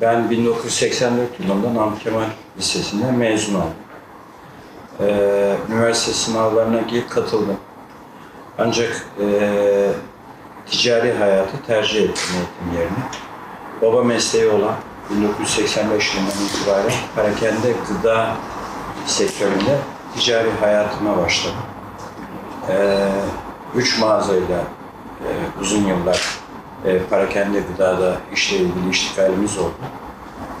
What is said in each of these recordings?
Ben 1984 yılında Namık Kemal Lisesi'nden mezun oldum. Ee, üniversite sınavlarına girip katıldım. Ancak ee, ticari hayatı tercih ettim eğitim yerine. Baba mesleği olan 1985 yılından itibaren perakende gıda sektöründe ticari hayatıma başladım. Ee, üç mağazayla e, uzun yıllar e, parakende gıdada işle ilgili iştigalimiz oldu.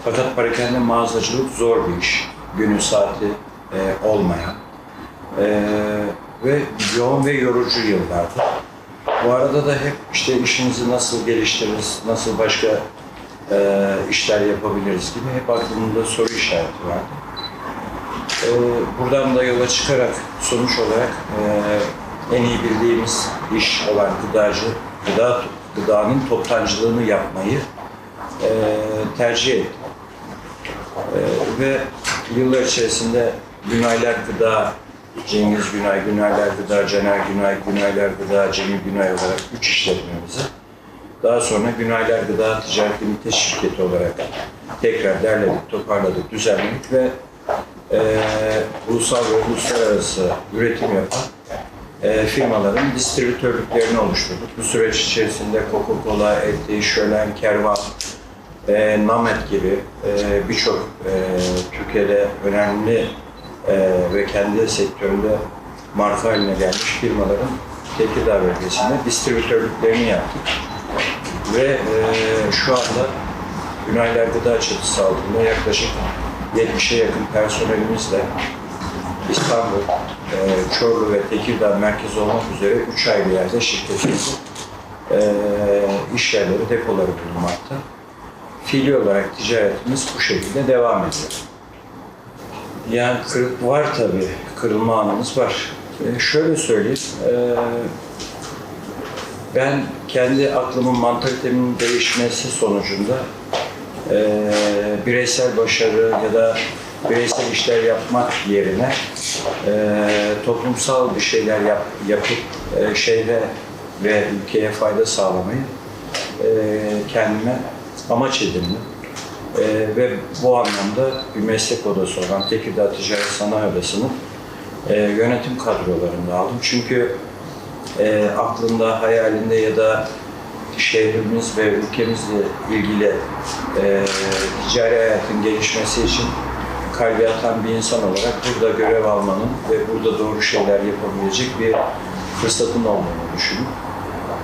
Fakat parakende mağazacılık zor bir iş. Günü saati e, olmayan e, ve yoğun ve yorucu yıllardı. Bu arada da hep işte işimizi nasıl geliştiririz, nasıl başka e, işler yapabiliriz gibi hep aklımda soru işareti vardı. E, buradan da yola çıkarak sonuç olarak e, en iyi bildiğimiz iş olan gıdacı, gıda, gıdanın toptancılığını yapmayı e, tercih ettim. E, ve yıllar içerisinde Günaylar Gıda, Cengiz Günay, Günaylar Gıda, Caner Günay, Günaylar Gıda, Cemil Günay olarak üç işletmemizi daha sonra Günaylar Gıda Ticaret Limited şirketi olarak tekrar derledik, toparladık, düzenledik ve e, ulusal ve uluslararası üretim yapan e, firmaların distribütörlüklerini oluşturduk. Bu süreç içerisinde Coca-Cola, Eti, Şölen, Kervan, e, Namet gibi e, birçok e, Türkiye'de önemli e, ve kendi sektöründe marka haline gelmiş firmaların Tekirdağ bölgesinde distribütörlüklerini yaptık. Ve e, şu anda Günaylar Gıda çatısı altında yaklaşık 70'e yakın personelimizle İstanbul, e, Çorlu ve Tekirdağ merkezi olmak üzere üç ayrı yerde şirketimizin e, iş yerleri, depoları bulunmakta. Fiili olarak ticaretimiz bu şekilde devam ediyor. Yani kırık var tabii, kırılma anımız var. E, şöyle söyleyeyim, e, ben kendi aklımın, mantalitemin değişmesi sonucunda e, bireysel başarı ya da bireysel işler yapmak yerine e, toplumsal bir şeyler yap, yapıp e, şehre ve ülkeye fayda sağlamayı e, kendime amaç edindim. E, ve bu anlamda bir meslek odası olan Tekirdağ Ticaret Sanayi Odası'nın e, yönetim kadrolarında aldım. Çünkü e, aklında, hayalinde ya da şehrimiz ve ülkemizle ilgili e, ticari hayatın gelişmesi için kalbi atan bir insan olarak burada görev almanın ve burada doğru şeyler yapabilecek bir fırsatın olduğunu düşünüyorum.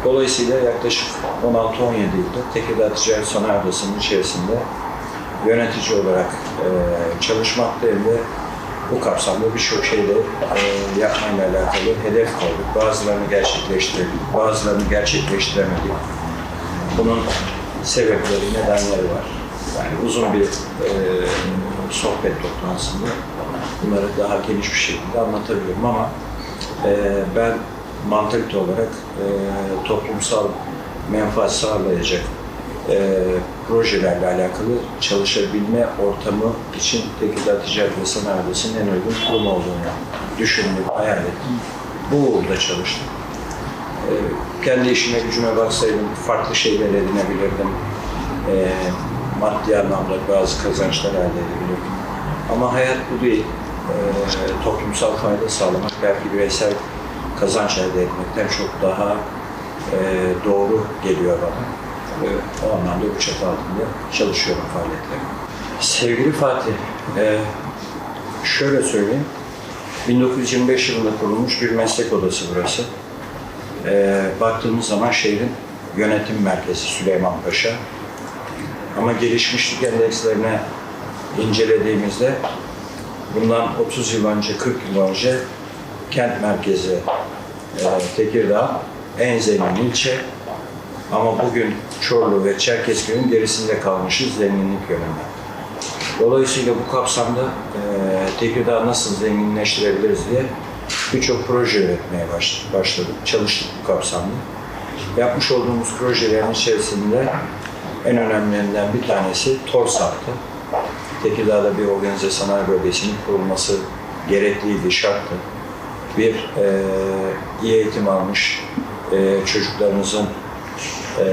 Dolayısıyla yaklaşık 16-17 yıldır Tekirdağ Ticaret Sanayi Odası'nın içerisinde yönetici olarak e, çalışmaktayım ve bu kapsamda birçok şeyde e, yapmayla alakalı hedef koyduk. Bazılarını gerçekleştirdik, bazılarını gerçekleştiremedik. Bunun sebepleri, nedenleri var. Yani uzun bir e, sohbet toplantısında bunları daha geniş bir şekilde anlatabilirim ama e, ben mantalite olarak e, toplumsal menfaat sağlayacak e, projelerle alakalı çalışabilme ortamı için Tekirdağ Ticaret ve Sanayi Odası'nın en uygun kurum olduğunu düşündüm, hayal ettim. Bu uğurda çalıştım. E, kendi işime gücüme baksaydım farklı şeyler edinebilirdim. E, maddi anlamda bazı kazançlar elde edebilirdim. Ama hayat bu değil. E, toplumsal fayda sağlamak belki bireysel kazanç elde etmekten çok daha e, doğru geliyor bana. Ve o anlamda bu çatı altında çalışıyorum faaliyetlerimi. Sevgili Fatih, e, şöyle söyleyeyim. 1925 yılında kurulmuş bir meslek odası burası. E, baktığımız zaman şehrin yönetim merkezi Süleymanpaşa. Ama gelişmişlik endekslerine incelediğimizde bundan 30 yıl önce, 40 yıl önce kent merkezi e, Tekirdağ en zengin ilçe. Ama bugün Çorlu ve Çerkezköy'ün gerisinde kalmışız zenginlik yönünden. Dolayısıyla bu kapsamda e, Tekirdağ nasıl zenginleştirebiliriz diye birçok proje üretmeye baş- başladık, çalıştık bu kapsamda. Yapmış olduğumuz projelerin içerisinde en önemlilerinden bir tanesi TORSAP'tı. Tekirdağ'da bir organize sanayi bölgesinin kurulması gerekliydi, şarttı. Bir e, iyi eğitim almış e, çocuklarımızın e,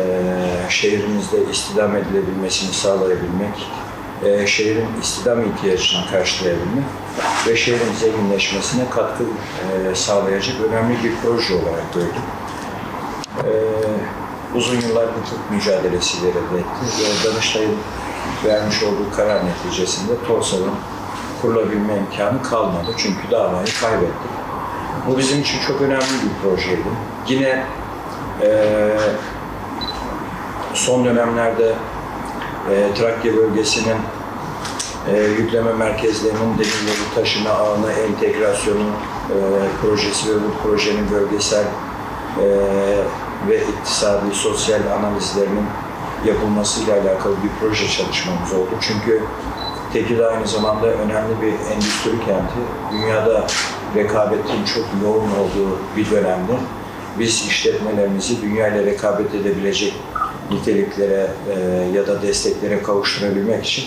şehrimizde istihdam edilebilmesini sağlayabilmek, e, şehrin istihdam ihtiyacını karşılayabilmek ve şehrin zenginleşmesine katkı e, sağlayacak önemli bir proje olarak gördüm. E, uzun yıllar hukuk mücadelesi verildi ve Danıştay'ın vermiş olduğu karar neticesinde TORSA'nın kurulabilme imkanı kalmadı çünkü davayı kaybettik. Bu bizim için çok önemli bir projeydi. Yine e, son dönemlerde e, Trakya bölgesinin e, yükleme merkezlerinin demirleri taşıma ağına entegrasyonu e, projesi ve bu projenin bölgesel e, ve iktisadi, sosyal analizlerinin yapılmasıyla alakalı bir proje çalışmamız oldu. Çünkü Tekirdağ aynı zamanda önemli bir endüstri kenti. Dünyada rekabetin çok yoğun olduğu bir dönemde biz işletmelerimizi dünya ile rekabet edebilecek niteliklere e, ya da desteklere kavuşturabilmek için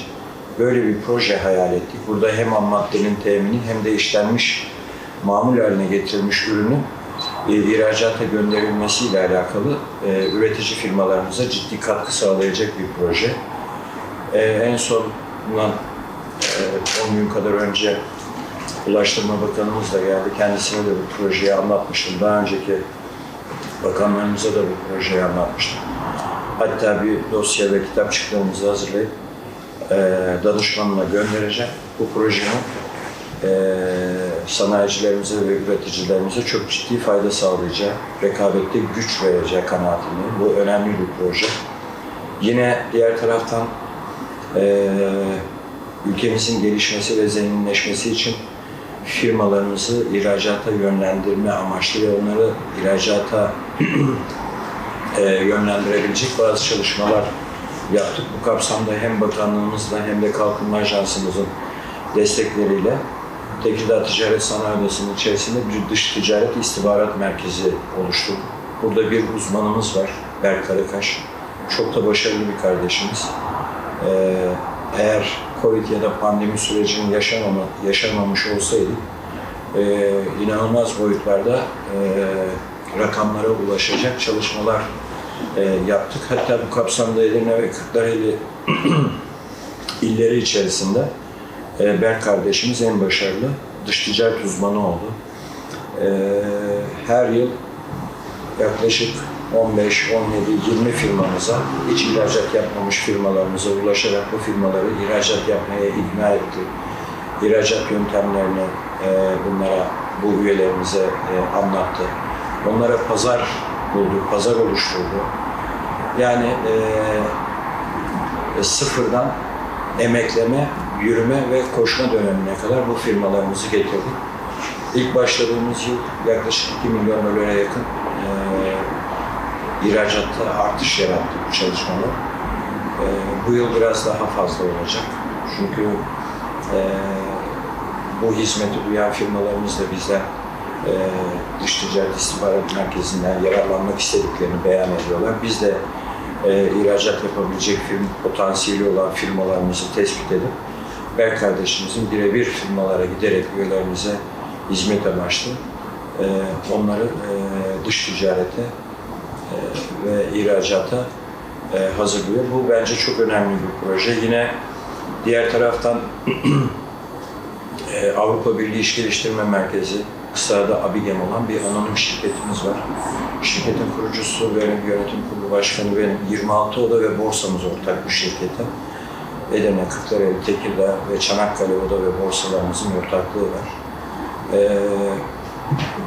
böyle bir proje hayal ettik. Burada hem ham maddenin temini hem de işlenmiş mamul haline getirilmiş ürünün e, ihracata gönderilmesiyle alakalı e, üretici firmalarımıza ciddi katkı sağlayacak bir proje. E, en son bundan e, 10 gün kadar önce Ulaştırma Bakanımız da geldi. Kendisine de bu projeyi anlatmıştım. Daha önceki bakanlarımıza da bu projeyi anlatmıştım. Hatta bir dosya ve kitapçıklarımızı hazırlayıp e, danışmanına göndereceğim. Bu projenin e, sanayicilerimize ve üreticilerimize çok ciddi fayda sağlayacağı, rekabette güç vereceği kanaatindeyim. Bu önemli bir proje. Yine diğer taraftan e, ülkemizin gelişmesi ve zenginleşmesi için firmalarımızı ihracata yönlendirme amaçlı ve onları ihracata e, yönlendirebilecek bazı çalışmalar yaptık. Bu kapsamda hem bakanlığımızla hem de Kalkınma Ajansımızın destekleriyle Tekirdağ Ticaret Sanayi Odası'nın içerisinde bir dış ticaret istihbarat merkezi oluşturduk. Burada bir uzmanımız var, Berk Karakaş. Çok da başarılı bir kardeşimiz. Ee, eğer Covid ya da pandemi sürecini yaşamama, yaşamamış olsaydık e, inanılmaz boyutlarda e, rakamlara ulaşacak çalışmalar e, yaptık. Hatta bu kapsamda Edirne ve Kırklareli illeri içerisinde e, Berk kardeşimiz en başarılı dış ticaret uzmanı oldu. E, her yıl yaklaşık 15, 17, 20 firmamıza, hiç ihracat yapmamış firmalarımıza ulaşarak bu firmaları ihracat yapmaya ikna etti. İhracat yöntemlerini e, bunlara, bu üyelerimize e, anlattı. Onlara pazar buldu, pazar oluşturdu. Yani e, sıfırdan emekleme, yürüme ve koşma dönemine kadar bu firmalarımızı getirdik. İlk başladığımız yıl yaklaşık 2 milyon dolara yakın e, ihracatta artış yarattı bu çalışmalar. E, bu yıl biraz daha fazla olacak. Çünkü e, bu hizmeti duyan firmalarımız da bizden e, dış ticaret istihbarat merkezinden yararlanmak istediklerini beyan ediyorlar. Biz de e, ihracat yapabilecek firm, potansiyeli olan firmalarımızı tespit edip Berk kardeşimizin birebir firmalara giderek üyelerimize hizmet amaçlı e, onları e, dış ticarete e, ve ihracata e, hazırlıyor. Bu bence çok önemli bir proje. Yine diğer taraftan e, Avrupa Birliği İş Geliştirme Merkezi, kısa da ABİGEM olan bir anonim şirketimiz var. Şirketin kurucusu benim, yönetim kurulu başkanı benim. 26 oda ve borsamız ortak bu şirkete. Edirne, Kırklareli, Tekirdağ ve Çanakkale oda ve borsalarımızın ortaklığı var. Ee,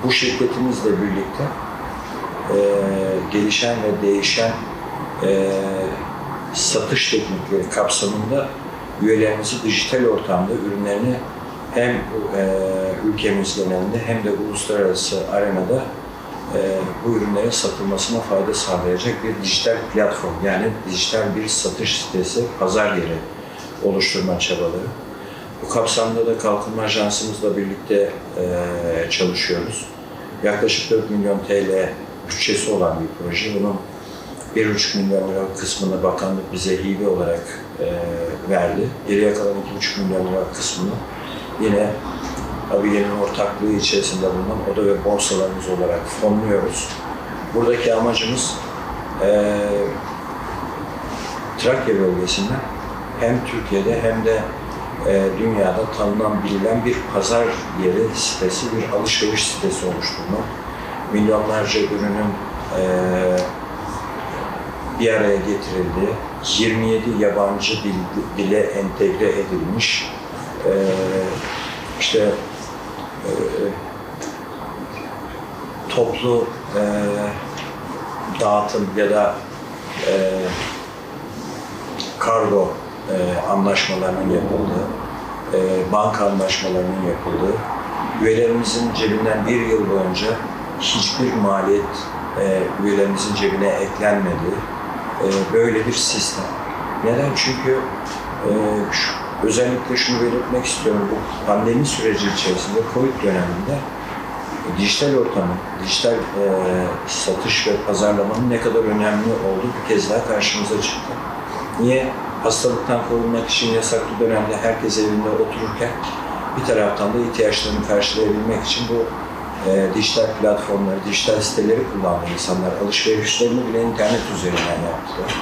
bu şirketimizle birlikte e, gelişen ve değişen e, satış teknikleri kapsamında üyelerimizi dijital ortamda ürünlerini hem e, ülkemiz genelinde hem de uluslararası arenada e, bu ürünlerin satılmasına fayda sağlayacak bir dijital platform yani dijital bir satış sitesi, pazar yeri oluşturma çabaları. Bu kapsamda da Kalkınma Ajansımızla birlikte e, çalışıyoruz. Yaklaşık 4 milyon TL bütçesi olan bir proje. Bunun 1,5 milyon lira kısmını bakanlık bize hibe olarak e, verdi. Geriye kalan 2,5 milyon lira kısmını yine Abiye'nin ortaklığı içerisinde bulunan oda ve borsalarımız olarak fonluyoruz. Buradaki amacımız e, Trakya bölgesinde hem Türkiye'de hem de e, dünyada tanınan bilinen bir pazar yeri sitesi, bir alışveriş sitesi oluşturmak. Milyonlarca ürünün e, bir araya getirildiği, 27 yabancı dil, dile entegre edilmiş, e, işte e, toplu dağıtım ya da kargo e, anlaşmalarının yapıldığı, e, banka anlaşmalarının yapıldığı, üyelerimizin cebinden bir yıl boyunca hiçbir maliyet e, üyelerimizin cebine eklenmediği e, böyle bir sistem. Neden? Çünkü e, şu- özellikle şunu belirtmek istiyorum. Bu pandemi süreci içerisinde, Covid döneminde dijital ortamın, dijital e, satış ve pazarlamanın ne kadar önemli olduğu bir kez daha karşımıza çıktı. Niye? Hastalıktan korunmak için yasaklı dönemde herkes evinde otururken bir taraftan da ihtiyaçlarını karşılayabilmek için bu e, dijital platformları, dijital siteleri kullanan insanlar alışverişlerini bile internet üzerinden yaptılar.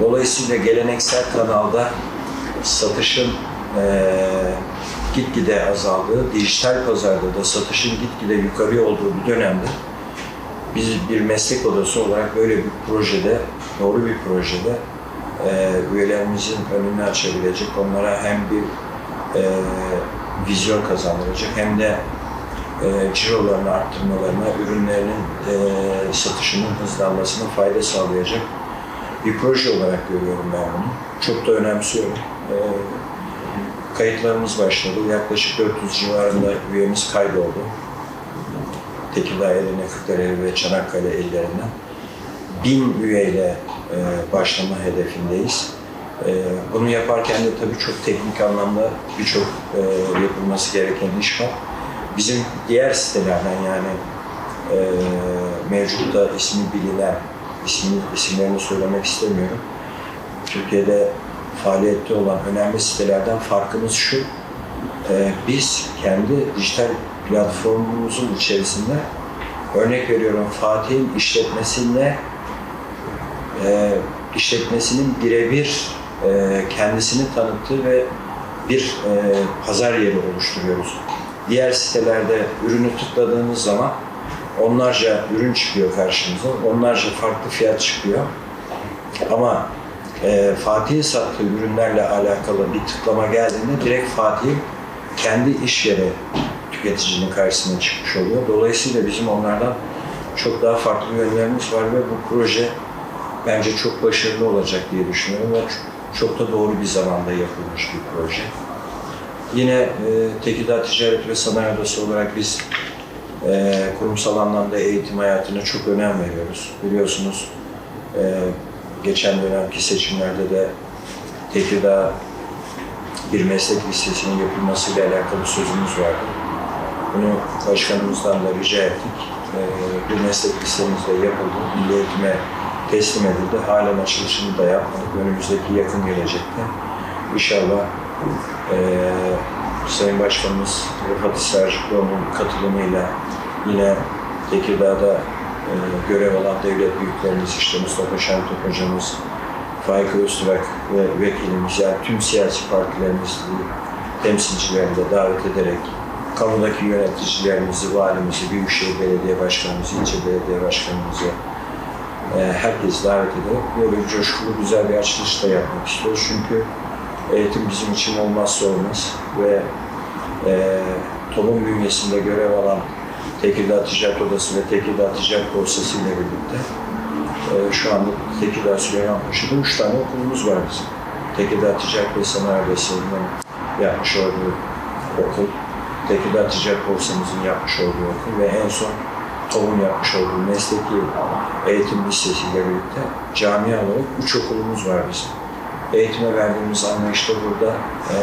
Dolayısıyla geleneksel kanalda satışın e, gitgide azaldığı, dijital pazarda da satışın gitgide yukarı olduğu bir dönemde biz bir meslek odası olarak böyle bir projede, doğru bir projede e, üyelerimizin önünü açabilecek, onlara hem bir e, vizyon kazandıracak hem de e, cirolarını arttırmalarına, ürünlerinin e, satışının hızlanmasına fayda sağlayacak bir proje olarak görüyorum ben bunu. Çok da önemsiyorum. E, kayıtlarımız başladı. Yaklaşık 400 civarında üyemiz kaydoldu. Tekirdağ eline, Kırklareli ve Çanakkale illerinden. Bin üyeyle e, başlama hedefindeyiz. E, bunu yaparken de tabii çok teknik anlamda birçok e, yapılması gereken iş var. Bizim diğer sitelerden yani e, mevcutta ismi bilinen, ismi, isimlerini söylemek istemiyorum. Türkiye'de faaliyette olan önemli sitelerden farkımız şu, e, biz kendi dijital platformumuzun içerisinde örnek veriyorum Fatih'in işletmesinde e, işletmesinin birebir e, kendisini tanıttığı ve bir e, pazar yeri oluşturuyoruz. Diğer sitelerde ürünü tıkladığınız zaman onlarca ürün çıkıyor karşımıza, onlarca farklı fiyat çıkıyor. Ama e, Fatih'in sattığı ürünlerle alakalı bir tıklama geldiğinde direkt Fatih'in kendi iş yeri tüketicinin karşısına çıkmış oluyor. Dolayısıyla bizim onlardan çok daha farklı yönlerimiz var ve bu proje bence çok başarılı olacak diye düşünüyorum ve çok da doğru bir zamanda yapılmış bir proje. Yine e, Tekirdağ Ticaret ve Sanayi Odası olarak biz e, kurumsal anlamda eğitim hayatına çok önem veriyoruz. Biliyorsunuz e, geçen dönemki seçimlerde de Tekirdağ bir meslek listesinin yapılmasıyla alakalı sözümüz vardı. Bunu başkanımızdan da rica ettik. E, bu meslek listemiz de yapıldı. Milli Eğitim'e teslim edildi. Halen açılışını da yapmadık. Önümüzdeki yakın gelecekte inşallah e, Sayın Başkanımız Rıfat Sarcıklıoğlu'nun katılımıyla yine Tekirdağ'da e, görev alan devlet büyüklerimiz işte Mustafa Şentürk hocamız, Faik Öztürk ve vekilimiz yani tüm siyasi partilerimizi temsilcilerini de davet ederek kamudaki yöneticilerimizi, valimizi, Büyükşehir Belediye Başkanımızı, ilçe belediye başkanımızı, e, herkes davet ederek böyle coşkulu güzel bir açılış da yapmak istiyoruz. Çünkü eğitim bizim için olmazsa olmaz ve e, TOB'un bünyesinde görev alan Tekirdağ Ticaret Odası ve Tekirdağ Ticaret Borsası ile birlikte e, şu anda Tekirdağ Süleymanpaşa'da üç tane okulumuz var bizim. Tekirdağ Ticaret ve Sanayi Odası'nın yapmış olduğu okul, Tekirdağ Ticaret Borsamızın yapmış olduğu okul ve en son TOB'un yapmış olduğu mesleki eğitim listesiyle birlikte cami olarak üç okulumuz var bizim. Eğitime verdiğimiz anlayışta burada e,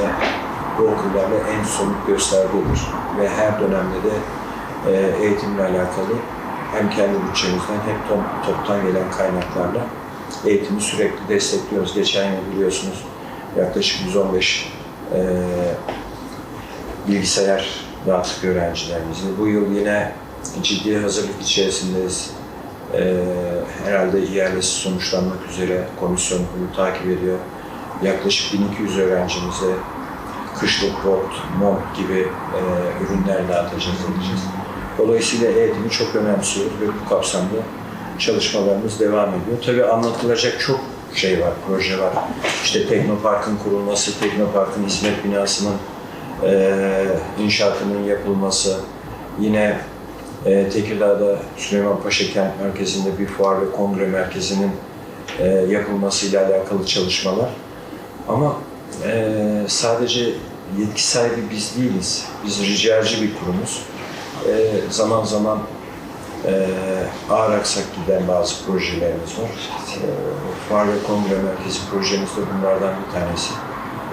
bu okullarla en somut göstergedir ve her dönemde de e, eğitimle alakalı hem kendi bütçemizden hem top, toptan gelen kaynaklarla eğitimi sürekli destekliyoruz. Geçen yıl biliyorsunuz yaklaşık 115 e, bilgisayar dağıttık öğrencilerimize. Bu yıl yine ciddi hazırlık içerisindeyiz. Ee, herhalde ihalesi sonuçlanmak üzere komisyon bunu takip ediyor. Yaklaşık 1200 öğrencimize kışlık kot, mont gibi e, ürünler dağıtacağız, edeceğiz. Dolayısıyla eğitimi çok önemsiyoruz ve bu kapsamda çalışmalarımız devam ediyor. Tabii anlatılacak çok şey var, proje var. İşte Teknopark'ın kurulması, Teknopark'ın hizmet binasının e, inşaatının yapılması, yine e, Tekirdağ'da Süleyman Paşa Kent Merkezi'nde bir fuar ve kongre merkezinin e, yapılmasıyla alakalı çalışmalar. Ama e, sadece yetki sahibi biz değiliz. Biz ricacı bir kurumuz. E, zaman zaman e, ağır aksak giden bazı projelerimiz var. E, fuar ve kongre merkezi projemiz de bunlardan bir tanesi.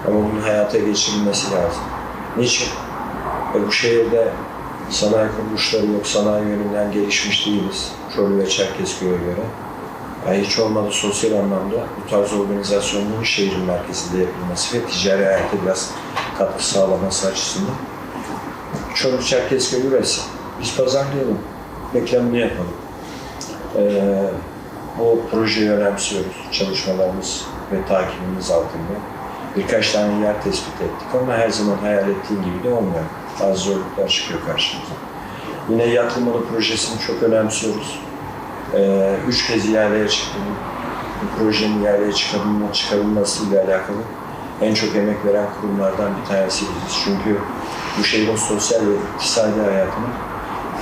Ama bunun hayata geçirilmesi lazım. Niçin? E, bu şehirde sanayi kuruluşları yok, sanayi yönünden gelişmiş değiliz. Çorlu ve Çerkezköy'e göre. Yani hiç olmadı sosyal anlamda bu tarz organizasyonların şehrin merkezinde yapılması ve ticari hayata biraz katkı sağlaması açısından. Çorlu Çerkezköy üretsin. Biz pazarlayalım. Reklamını yapalım. Ee, bu projeyi önemsiyoruz. Çalışmalarımız ve takibimiz altında. Birkaç tane yer tespit ettik ama her zaman hayal ettiğim gibi de olmuyor. Bazı zorluklar çıkıyor karşımıza. Yine Yatlımalı projesini çok önemsiyoruz. Ee, üç kez ihaleye çıktı. Bu projenin ihaleye çıkarılma, çıkarılmasıyla alakalı en çok emek veren kurumlardan bir tanesi biziz. Çünkü bu şehrin sosyal ve iktisadi hayatına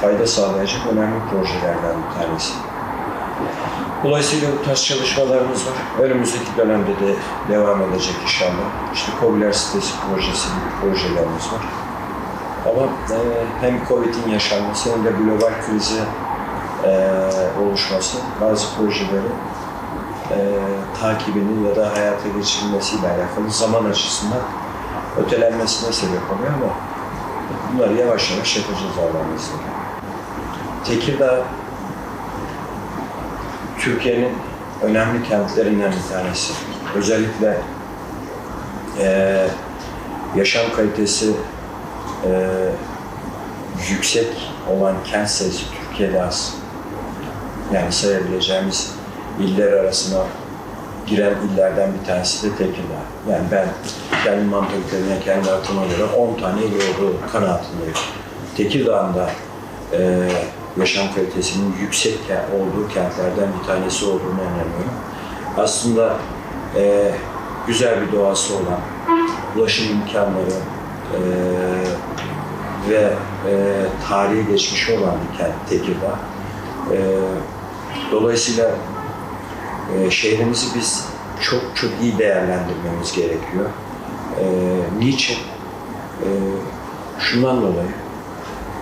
fayda sağlayacak önemli projelerden bir tanesi. Dolayısıyla bu tarz çalışmalarımız var. Önümüzdeki dönemde de devam edecek inşallah. İşte COBİ'ler sitesi projesi gibi projelerimiz var. Ama e, hem COVID'in yaşanması hem de global krizi e, oluşması bazı projeleri e, takibini ya da hayata geçirilmesiyle alakalı zaman açısından ötelenmesine sebep oluyor ama bunları yavaş yavaş yapacağız Allah'ın izniyle. Tekirdağ Türkiye'nin önemli kentlerinden bir tanesi. Özellikle e, yaşam kalitesi e, yüksek olan kent sayısı Türkiye'de az. Yani sayabileceğimiz iller arasına giren illerden bir tanesi de Tekirdağ. Yani ben kendi mantaliteme, kendi aklıma göre 10 tane il olduğu kanaatindeyim. Tekirdağ'ın da e, yaşam kalitesinin yüksek olduğu kentlerden bir tanesi olduğunu inanıyorum. Aslında e, güzel bir doğası olan, ulaşım imkanları e, ve e, tarihi geçmişi olan bir kent Tekirdağ. E, dolayısıyla e, şehrimizi biz çok çok iyi değerlendirmemiz gerekiyor. E, niçin? E, şundan dolayı.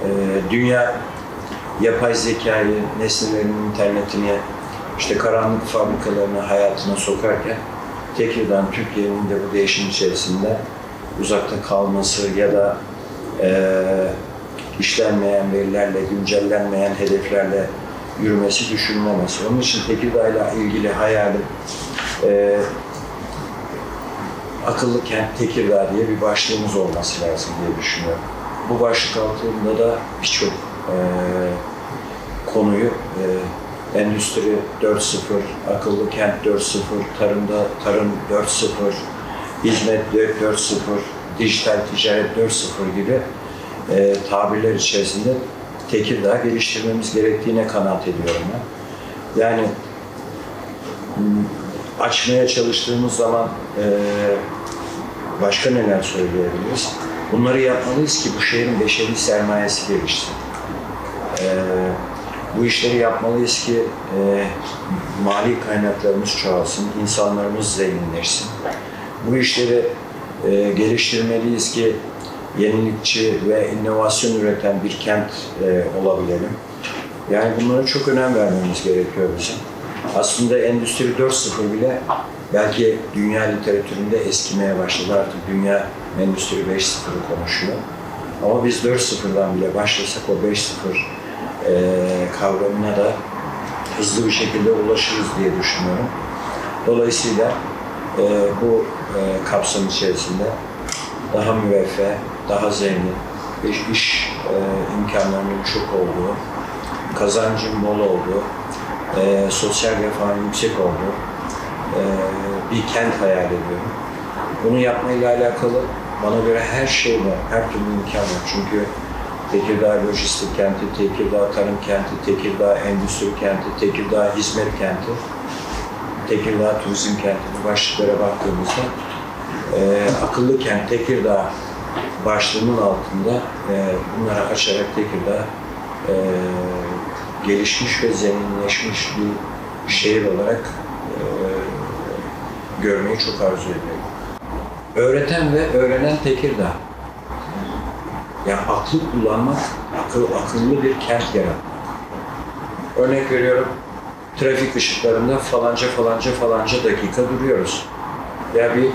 E, dünya yapay zekayı, nesnelerin internetine, işte karanlık fabrikalarına, hayatına sokarken Tekirdağ Türkiye'nin de bu değişim içerisinde uzakta kalması ya da işlenmeyen verilerle, güncellenmeyen hedeflerle yürümesi düşünülemez. Onun için Tekirdağ ile ilgili hayalim e, akıllı kent Tekirdağ diye bir başlığımız olması lazım diye düşünüyorum. Bu başlık altında da birçok e, konuyu e, Endüstri 4.0, Akıllı Kent 4.0, Tarımda Tarım 4.0, Hizmet 4.0, Dijital Ticaret 4.0 gibi e, tabirler içerisinde Tekirdağ geliştirmemiz gerektiğine kanaat ediyorum ben. Yani açmaya çalıştığımız zaman e, başka neler söyleyebiliriz? Bunları yapmalıyız ki bu şehrin beşeri sermayesi gelişsin. E, bu işleri yapmalıyız ki e, mali kaynaklarımız çoğalsın, insanlarımız zenginleşsin. Bu işleri e, geliştirmeliyiz ki yenilikçi ve inovasyon üreten bir kent e, olabilelim. Yani bunlara çok önem vermemiz gerekiyor bizim. Aslında Endüstri 4.0 bile belki dünya literatüründe eskimeye başladı. Artık dünya Endüstri 5.0'ı konuşuyor. Ama biz 4.0'dan bile başlasak o 5.0 e, kavramına da hızlı bir şekilde ulaşırız diye düşünüyorum. Dolayısıyla e, bu e, kapsam içerisinde daha müreffeh, daha zengin, iş, iş e, imkanlarının çok olduğu, kazancın bol olduğu, e, sosyal refahın yüksek olduğu e, bir kent hayal ediyorum. Bunu yapmayla alakalı bana göre her şey var, her türlü imkan var. Çünkü Tekirdağ lojistik kenti, Tekirdağ tarım kenti, Tekirdağ endüstri kenti, Tekirdağ hizmet kenti, Tekirdağ turizm kenti başlıklara baktığımızda e, akıllı kent Tekirdağ başlığının altında e, bunları açarak Tekirdağ e, gelişmiş ve zenginleşmiş bir şehir olarak e, görmeyi çok arzu ediyorum. Öğreten ve öğrenen Tekirdağ. Yani aklı kullanmak, akıl, akıllı bir kent yaratmak. Örnek veriyorum, trafik ışıklarında falanca falanca falanca dakika duruyoruz. Ya bir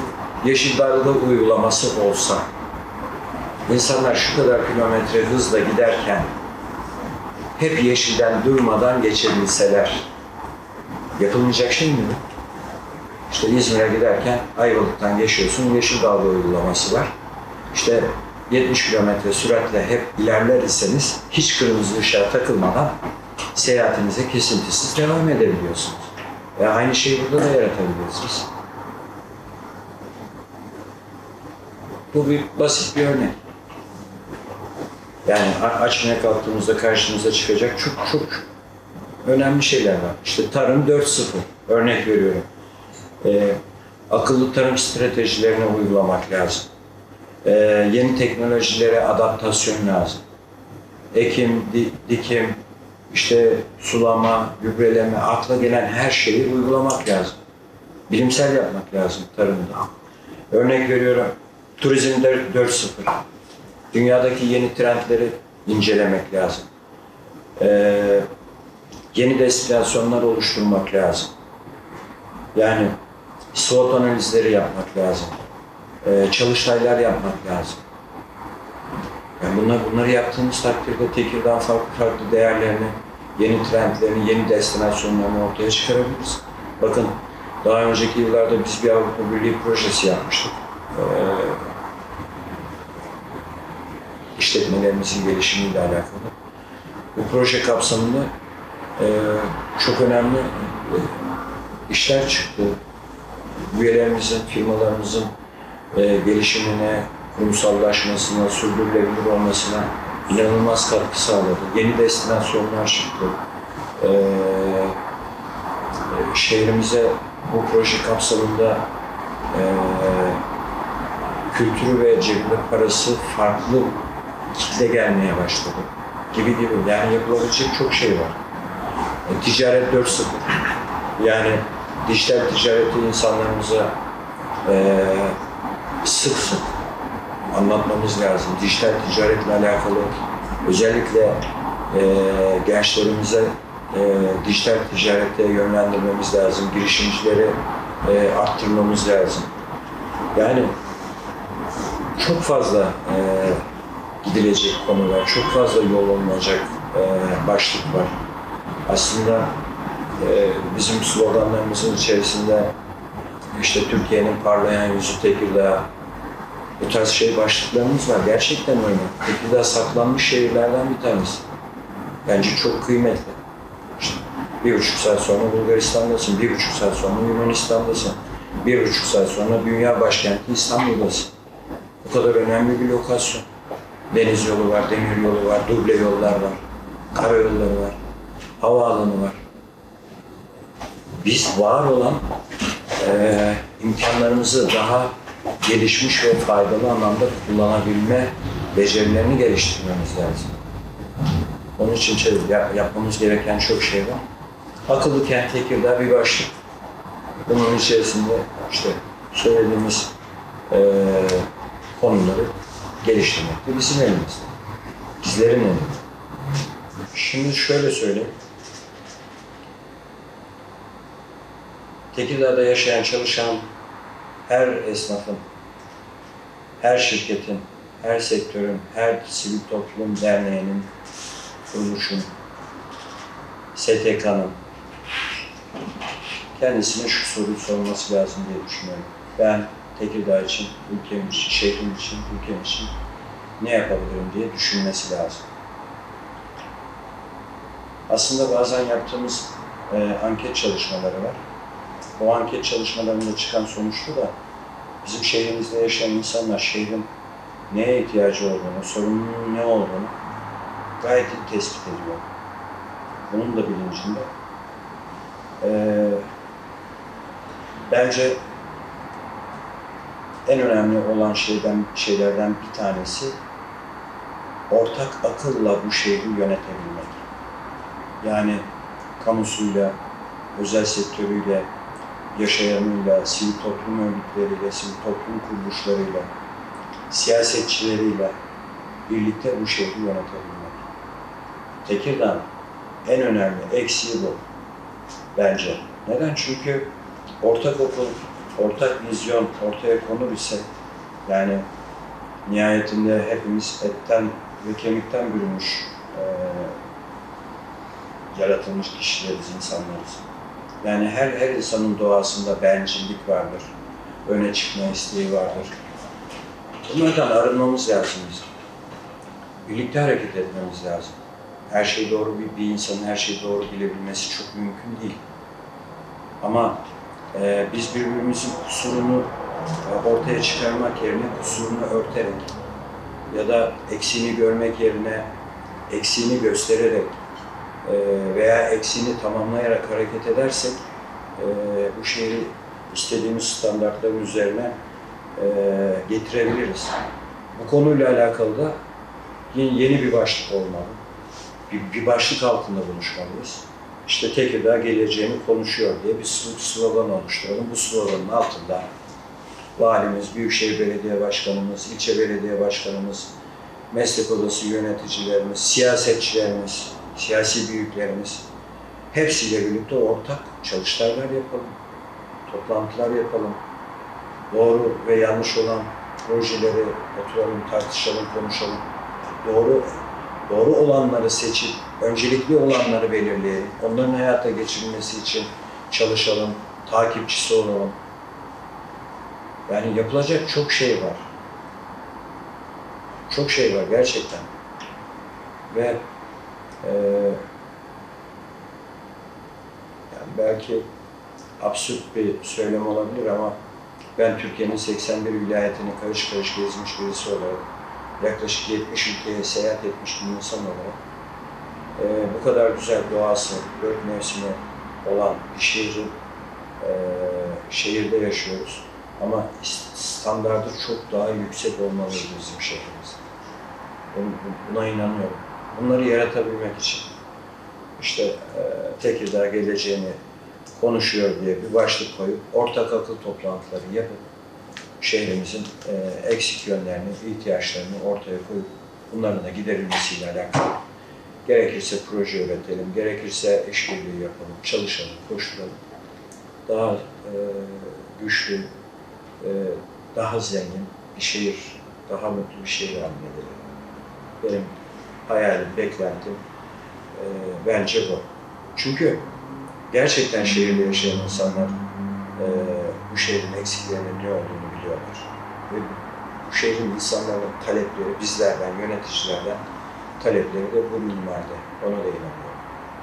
yeşil dalga uygulaması olsa, insanlar şu kadar kilometre hızla giderken hep yeşilden durmadan geçebilseler, yapılmayacak şey mi? İşte İzmir'e giderken Ayvalık'tan geçiyorsun, yeşil dalga uygulaması var. İşte 70 kilometre süratle hep ilerler iseniz hiç kırmızı ışığa takılmadan seyahatinize kesintisiz devam edebiliyorsunuz. Ve aynı şeyi burada da yaratabiliriz biz. Bu bir basit bir örnek. Yani açmaya kalktığımızda karşımıza çıkacak çok çok önemli şeyler var. İşte tarım 4.0 örnek veriyorum. Ee, akıllı tarım stratejilerini uygulamak lazım. Ee, yeni teknolojilere adaptasyon lazım. Ekim, di- dikim, işte sulama, gübreleme, akla gelen her şeyi uygulamak lazım. Bilimsel yapmak lazım tarımda. Örnek veriyorum, turizm 4.0. Dünyadaki yeni trendleri incelemek lazım. Ee, yeni destinasyonlar oluşturmak lazım. Yani SWOT analizleri yapmak lazım. Ee, çalıştaylar yapmak lazım. Yani bunlar, bunları yaptığımız takdirde Tekirdağ farklı farklı değerlerini, yeni trendlerini, yeni destinasyonlarını ortaya çıkarabiliriz. Bakın daha önceki yıllarda biz bir Avrupa Birliği projesi yapmıştık. Ee, işletmelerimizin gelişimiyle alakalı. Bu proje kapsamında e, çok önemli e, işler çıktı. Üyelerimizin, firmalarımızın e, gelişimine, kurumsallaşmasına, sürdürülebilir olmasına inanılmaz katkı sağladı. Yeni destinasyonlar çıktı. E, e, şehrimize bu proje kapsamında e, kültürü ve cebinde parası farklı kitle gelmeye başladı. Gibi gibi. Yani yapılabilecek çok şey var. E, ticaret 4.0. Yani dijital ticareti insanlarımıza e, sık sık anlatmamız lazım. Dijital ticaretle alakalı özellikle e, gençlerimize e, dijital ticarete yönlendirmemiz lazım. Girişimcileri e, arttırmamız lazım. Yani çok fazla e, gidilecek konu var. Çok fazla yol olunacak e, başlık var. Aslında e, bizim sloganlarımızın içerisinde işte Türkiye'nin parlayan yüzü Tekirdağ, bu tarz şey başlıklarımız var. Gerçekten öyle. Tekirdağ saklanmış şehirlerden bir tanesi. Bence çok kıymetli. İşte bir buçuk saat sonra Bulgaristan'dasın, bir buçuk saat sonra Yunanistan'dasın, bir buçuk saat sonra dünya başkenti İstanbul'dasın. Bu kadar önemli bir lokasyon. Deniz yolu var, demir yolu var, duble yollar var, karayolları var, havaalanı var. Biz var olan eee imkanlarımızı daha gelişmiş ve faydalı anlamda kullanabilme becerilerini geliştirmemiz lazım. Onun için şey, yap- yapmamız gereken çok şey var. Akıllı kent Tekirdağ bir başlık. Bunun içerisinde işte söylediğimiz eee konuları geliştirmek de bizim elimizde. Bizlerin elinde. Şimdi şöyle söyleyeyim. Tekirdağ'da yaşayan, çalışan her esnafın, her şirketin, her sektörün, her sivil toplum derneğinin, kuruluşun, STK'nın kendisine şu soruyu sorması lazım diye düşünüyorum. Ben Tekirdağ için, ülkem için, şehrim için, ülkem için ne yapabilirim diye düşünmesi lazım. Aslında bazen yaptığımız e, anket çalışmaları var. O anket çalışmalarında çıkan sonuçta da bizim şehrimizde yaşayan insanlar şehrin neye ihtiyacı olduğunu, sorunun ne olduğunu gayet iyi tespit ediyor. Bunun da bilincinde. Ee, bence en önemli olan şeyden şeylerden bir tanesi ortak akılla bu şehri yönetebilmek. Yani kamusuyla, özel sektörüyle, yaşayanıyla, sivil toplum örgütleriyle, sivil toplum kuruluşlarıyla, siyasetçileriyle birlikte bu şehri yönetebilmek. Tekirdağ en önemli eksiği bu bence. Neden? Çünkü ortak okul, ortak vizyon ortaya konur ise yani nihayetinde hepimiz etten ve kemikten bürünmüş eee, yaratılmış kişileriz, insanlarız. Yani her her insanın doğasında bencillik vardır, öne çıkma isteği vardır. Bunlardan arınmamız lazım bizim. Birlikte hareket etmemiz lazım. Her şey doğru bir, bir insanın her şeyi doğru bilebilmesi çok mümkün değil. Ama e, biz birbirimizin kusurunu e, ortaya çıkarmak yerine kusurunu örterek ya da eksiğini görmek yerine eksiğini göstererek veya eksiğini tamamlayarak hareket edersek e, bu şehri istediğimiz standartların üzerine e, getirebiliriz. Bu konuyla alakalı da yeni, bir başlık olmalı. Bir, başlık altında buluşmalıyız. İşte Tekirdağ geleceğini konuşuyor diye bir sl- slogan oluşturalım. Bu sloganın altında valimiz, Büyükşehir Belediye Başkanımız, ilçe belediye başkanımız, meslek odası yöneticilerimiz, siyasetçilerimiz, siyasi büyüklerimiz hepsiyle birlikte ortak çalıştaylar yapalım, toplantılar yapalım. Doğru ve yanlış olan projeleri oturalım, tartışalım, konuşalım. Doğru doğru olanları seçip öncelikli olanları belirleyelim. Onların hayata geçirilmesi için çalışalım, takipçisi olalım. Yani yapılacak çok şey var. Çok şey var gerçekten. Ve eee yani belki absürt bir söylem olabilir ama ben Türkiye'nin 81 vilayetini karış karış gezmiş birisi olarak yaklaşık 70 ülkeye seyahat etmiş bir insan olarak eee, bu kadar güzel doğası, dört mevsimi olan bir şehrin eee, şehirde yaşıyoruz. Ama standardı çok daha yüksek olmalı bizim şehrimiz. Buna inanıyorum. Bunları yaratabilmek için işte eee Tekirdağ geleceğini konuşuyor diye bir başlık koyup ortak akıl toplantıları yapıp şehrimizin eee, eksik yönlerini, ihtiyaçlarını ortaya koyup bunların da giderilmesiyle alakalı gerekirse proje üretelim, gerekirse işbirliği yapalım, çalışalım, koşturalım. Daha eee, güçlü, eee, daha zengin bir şehir, daha mutlu bir şehir haline gelelim. Benim hayalim, beklentim eee, bence bu. Çünkü gerçekten şehirde yaşayan insanlar eee, bu şehrin eksiklerinin ne olduğunu biliyorlar. Ve bu şehrin insanların talepleri bizlerden, yöneticilerden talepleri de bu minvalde. Ona da inanıyorum.